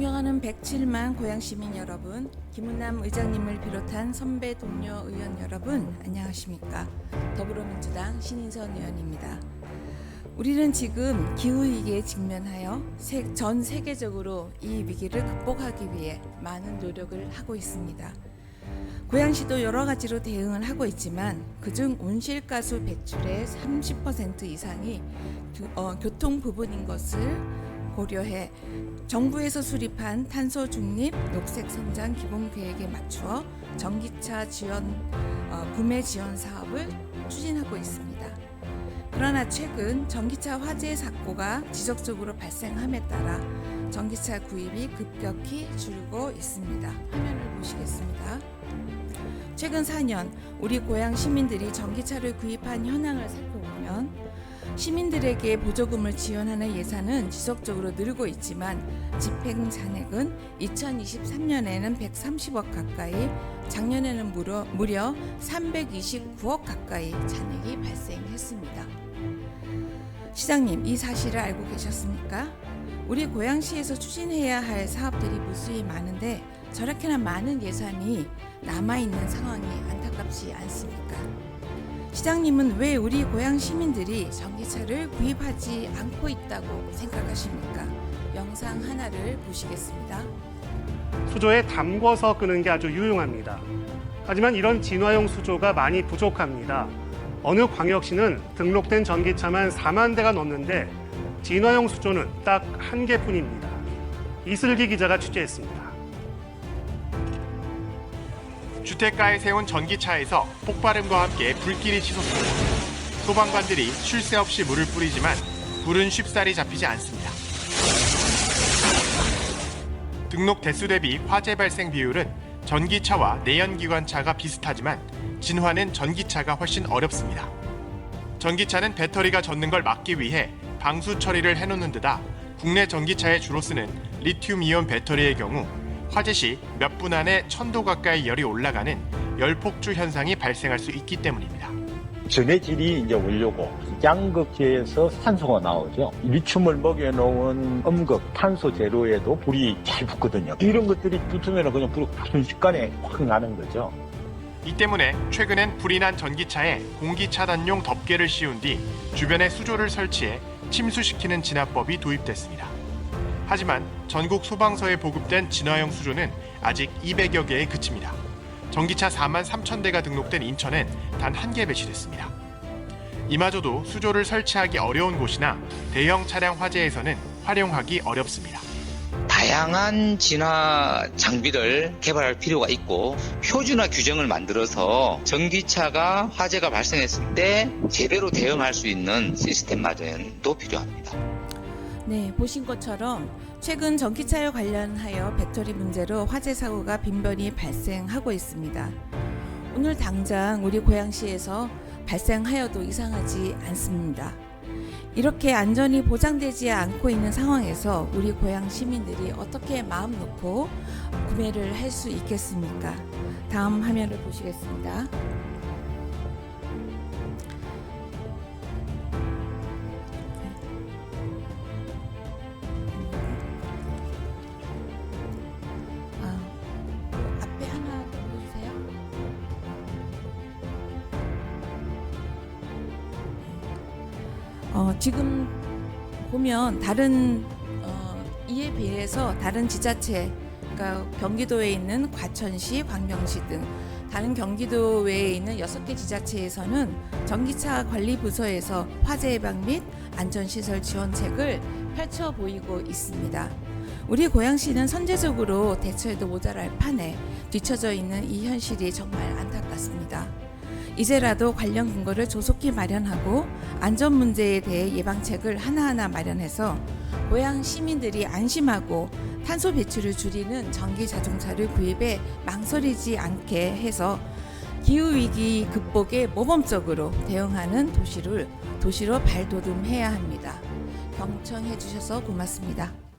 107만 고양 시민 여러분, 김은남 의장님을 비롯한 선배 동료 의원 여러분, 안녕하십니까? 더불어민주당 신인선 의원입니다. 우리는 지금 기후 위기에 직면하여 세- 전 세계적으로 이 위기를 극복하기 위해 많은 노력을 하고 있습니다. 고양시도 여러 가지로 대응을 하고 있지만 그중 온실가스 배출의 30% 이상이 교, 어, 교통 부분인 것을 고려해 정부에서 수립한 탄소 중립 녹색 성장 기본 계획에 맞추어 전기차 지원 어, 구매 지원 사업을 추진하고 있습니다. 그러나 최근 전기차 화재 사고가 지속적으로 발생함에 따라 전기차 구입이 급격히 줄고 있습니다. 화면을 보시겠습니다. 최근 4년 우리 고향 시민들이 전기차를 구입한 현황을 살펴보면 시민들에게 보조금을 지원하는 예산은 지속적으로 늘고 있지만 집행 잔액은 2023년에는 130억 가까이, 작년에는 무려, 무려 329억 가까이 잔액이 발생했습니다. 시장님, 이 사실을 알고 계셨습니까? 우리 고양시에서 추진해야 할 사업들이 무수히 많은데 저렇게나 많은 예산이 남아있는 상황이 안타깝지 않습니까? 시장님은 왜 우리 고향 시민들이 전기차를 구입하지 않고 있다고 생각하십니까? 영상 하나를 보시겠습니다. 수조에 담궈서 끄는 게 아주 유용합니다. 하지만 이런 진화용 수조가 많이 부족합니다. 어느 광역시는 등록된 전기차만 4만 대가 넘는데 진화용 수조는 딱 한 개뿐입니다. 이슬기 기자가 취재했습니다. 주택가에 세운 전기차에서 폭발음과 함께 불길이 치솟습니다. 소방관들이 쉴 새 없이 물을 뿌리지만 불은 쉽사리 잡히지 않습니다. 등록 대수 대비 화재 발생 비율은 전기차와 내연기관차가 비슷하지만 진화는 전기차가 훨씬 어렵습니다. 전기차는 배터리가 젖는 걸 막기 위해 방수 처리를 해놓는 데다 국내 전기차에 주로 쓰는 리튬이온 배터리의 경우 화재 시 몇 분 안에 천도 가까이 열이 올라가는 열폭주 현상이 발생할 수 있기 때문입니다. 전해질이 이제 원료고 양극재에서 산소가 나오죠. 리튬을 먹여 놓은 음극 탄소 제로에도 불이 잘 붙거든요. 이런 것들이 붙으면 그냥 불이 순식간에 확 나는 거죠. 이 때문에 최근엔 불이 난 전기차에 공기 차단용 덮개를 씌운 뒤 주변에 수조를 설치해 침수시키는 진화법이 도입됐습니다. 하지만 전국 소방서에 보급된 진화용 수조는 아직 200여 개에 그칩니다. 전기차 4만 3천 대가 등록된 인천엔 단 한 개 배치됐습니다. 이마저도 수조를 설치하기 어려운 곳이나 대형 차량 화재에서는 활용하기 어렵습니다. 다양한 진화 장비를 개발할 필요가 있고 표준화 규정을 만들어서 전기차가 화재가 발생했을 때 제대로 대응할 수 있는 시스템 마련도 필요합니다. 네, 보신 것처럼 최근 전기차에 관련하여 배터리 문제로 화재 사고가 빈번히 발생하고 있습니다. 오늘 당장 우리 고양시에서 발생하여도 이상하지 않습니다. 이렇게 안전이 보장되지 않고 있는 상황에서 우리 고향 시민들이 어떻게 마음 놓고 구매를 할 수 있겠습니까? 다음 화면을 보시겠습니다. 어, 지금 보면 다른 어, 이에 비해서 다른 지자체, 그러니까 경기도에 있는 과천시, 광명시 등 다른 경기도 외에 있는 여섯 개 지자체에서는 전기차 관리 부서에서 화재 예방 및 안전시설 지원책을 펼쳐 보이고 있습니다. 우리 고양시는 선제적으로 대처에도 모자랄 판에 뒤처져 있는 이 현실이 정말 안타깝습니다. 이제라도 관련 근거를 조속히 마련하고 안전 문제에 대해 예방책을 하나하나 마련해서 고향 시민들이 안심하고 탄소 배출을 줄이는 전기 자동차를 구입에 망설이지 않게 해서 기후 위기 극복에 모범적으로 대응하는 도시를 도시로 발돋움해야 합니다. 경청해 주셔서 고맙습니다.